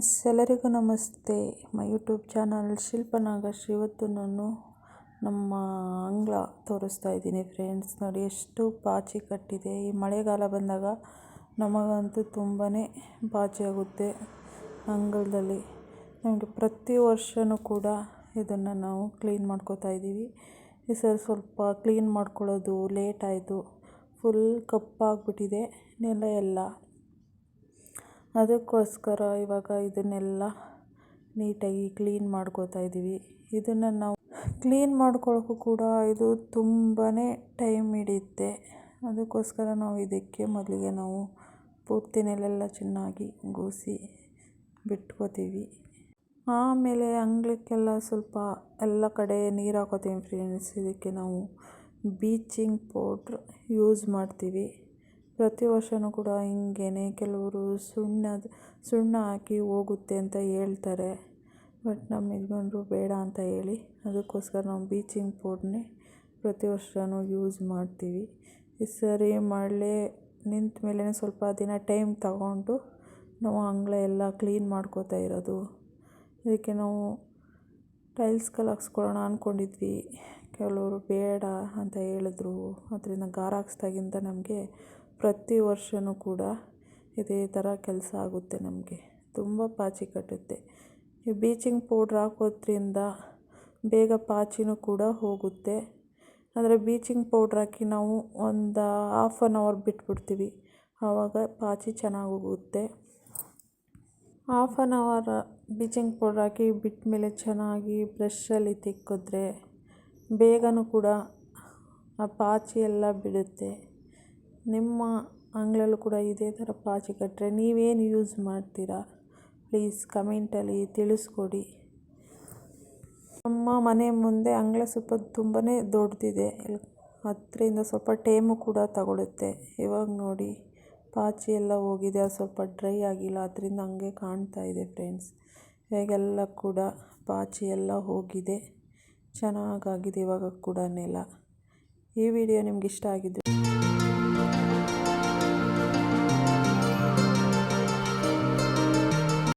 Friends ಎಲ್ಲರಿಗೂ ನಮಸ್ತೆ. My YouTube channel ಶಿಲ್ಪನಾಗಶ್ರೀ ಇವತ್ತು ನಾನು ನಮ್ಮ ಅಂಗಳ ತೋರಿಸ್ತಾ ಇದ್ದೀನಿ ಫ್ರೆಂಡ್ಸ್. ನೋಡಿ ಎಷ್ಟು ಪಾಚಿ ಕಟ್ಟಿದೆ. ಈ ಮಳೆಗಾಲ ಬಂದಾಗ ನಮಗಂತೂ ತುಂಬಾ ಪಾಚಿ ಆಗುತ್ತೆ ಅಂಗಳದಲ್ಲಿ. ನಮಗೆ ಪ್ರತಿ ವರ್ಷವೂ ಕೂಡ ಇದನ್ನು ನಾವು ಕ್ಲೀನ್ ಮಾಡ್ಕೋತಾ ಇದ್ದೀವಿ. ಈ ಸರ್ ಸ್ವಲ್ಪ ಕ್ಲೀನ್ ಮಾಡ್ಕೊಳ್ಳೋದು ಲೇಟ್ ಆಯಿತು. ಫುಲ್ ಕಪ್ಪಾಗ್ಬಿಟ್ಟಿದೆ. ನೆಲ ಎಲ್ಲ ಅದಕ್ಕೋಸ್ಕರ ಇವಾಗ ಇದನ್ನೆಲ್ಲ ನೀಟಾಗಿ ಕ್ಲೀನ್ ಮಾಡ್ಕೋತಾ ಇದ್ದೀವಿ. ಇದನ್ನು ನಾವು ಕ್ಲೀನ್ ಮಾಡ್ಕೊಳ್ಳೋಕ್ಕೂ ಕೂಡ ಇದು ತುಂಬಾ ಟೈಮ್ ಹಿಡಿಯುತ್ತೆ. ಅದಕ್ಕೋಸ್ಕರ ನಾವು ಇದಕ್ಕೆ ಮೊದಲಿಗೆ ನಾವು ಪೂರ್ತಿ ನೆಲೆಲ್ಲ ಚೆನ್ನಾಗಿ ಗೂಸಿ ಬಿಟ್ಕೋತೀವಿ. ಆಮೇಲೆ ಅಂಗಳಕ್ಕೆಲ್ಲ ಸ್ವಲ್ಪ ಎಲ್ಲ ಕಡೆ ನೀರು ಹಾಕೋತೀವಿ ಫ್ರೆಂಡ್ಸ್ ಇದಕ್ಕೆ ನಾವು ಬೀಚಿಂಗ್ ಪೌಡ್ರ್ ಯೂಸ್ ಮಾಡ್ತೀವಿ. ಪ್ರತಿ ವರ್ಷವೂ ಕೂಡ ಹಿಂಗೇ ಕೆಲವರು ಸುಣ್ಣದ, ಸುಣ್ಣ ಹಾಕಿ ಹೋಗುತ್ತೆ ಅಂತ ಹೇಳ್ತಾರೆ. ಬಟ್ ನಮ್ಮ ಯಜಮಾನ್ರು ಬೇಡ ಅಂತ ಹೇಳಿ ಅದಕ್ಕೋಸ್ಕರ ನಾವು ಬೀಚಿಂಗ್ ಪೌಡ್ರನ್ನೇ ಪ್ರತಿ ವರ್ಷವೂ ಯೂಸ್ ಮಾಡ್ತೀವಿ. ಈ ಸರಿ ಮಳೆ ನಿಂತ ಮೇಲೆ ಸ್ವಲ್ಪ ದಿನ ಟೈಮ್ ತಗೊಂಡು ನಾವು ಅಂಗಳ ಎಲ್ಲ ಕ್ಲೀನ್ ಮಾಡ್ಕೋತಾ ಇರೋದು. ಇದಕ್ಕೆ ನಾವು ಟೈಲ್ಸ್ ಹಾಕ್ಸ್ಕೊಳ್ಳೋಣ ಅಂದ್ಕೊಂಡಿದ್ವಿ ಕೆಲವರು ಬೇಡ ಅಂತ ಹೇಳಿದ್ರು. ಅದರಿಂದ ಗಾರ ನಮಗೆ ಪ್ರತಿ ವರ್ಷವೂ ಕೂಡ ಇದೇ ಥರ ಕೆಲಸ ಆಗುತ್ತೆ ನಮಗೆ. ತುಂಬ ಪಾಚಿ ಕಟ್ಟುತ್ತೆ. ಈ ಬೀಚಿಂಗ್ ಪೌಡ್ರ್ ಹಾಕೋದ್ರಿಂದ ಬೇಗ ಪಾಚಿನೂ ಕೂಡ ಹೋಗುತ್ತೆ. ಆದರೆ ಬೀಚಿಂಗ್ ಪೌಡ್ರ್ ಹಾಕಿ ನಾವು ಒಂದು ಹಾಫ್ ಆನ್ ಅವರ್ ಬಿಟ್ಬಿಡ್ತೀವಿ. ಆವಾಗ ಪಾಚಿ ಚೆನ್ನಾಗಿ ಹೋಗುತ್ತೆ half an hour bleaching powder ಹಾಕಿ ಬಿಟ್ಟ ಮೇಲೆ ಚೆನ್ನಾಗಿ ಬ್ರಷಲ್ಲಿ ತಿಕ್ಕಿದ್ರೆ ಬೇಗನೂ ಕೂಡ ಆ ಪಾಚಿ ಎಲ್ಲ ಬಿಡುತ್ತೆ. ನಿಮ್ಮ ಅಂಗಳಲ್ಲೂ ಕೂಡ ಇದೇ ಥರ ಪಾಚಿ ಕಟ್ಟರೆ ನೀವೇನು ಯೂಸ್ ಮಾಡ್ತೀರಾ? ಪ್ಲೀಸ್ ಕಮೆಂಟಲ್ಲಿ ತಿಳಿಸ್ಕೊಡಿ. ನಮ್ಮ ಮನೆ ಮುಂದೆ ಅಂಗಳ ಸ್ವಲ್ಪ ತುಂಬಾ ದೊಡ್ಡದಿದೆ ಅದರಿಂದ ಸ್ವಲ್ಪ ಟೇಮು ಕೂಡ ತಗೊಳುತ್ತೆ. ಇವಾಗ ನೋಡಿ, ಪಾಚಿ ಎಲ್ಲ ಹೋಗಿದೆ. ಅದು ಸ್ವಲ್ಪ ಡ್ರೈ ಆಗಿಲ್ಲ. ಅದರಿಂದ ಹಂಗೆ ಕಾಣ್ತಾ ಇದೆ ಫ್ರೆಂಡ್ಸ್ ಇವಾಗೆಲ್ಲ ಕೂಡ ಪಾಚಿ ಎಲ್ಲ ಹೋಗಿದೆ. ಚೆನ್ನಾಗಾಗಿದೆ ಇವಾಗ ಕೂಡ ನೆಲ. ಈ ವಿಡಿಯೋ ನಿಮ್ಗೆ ಇಷ್ಟ ಆಗಿದ್ದು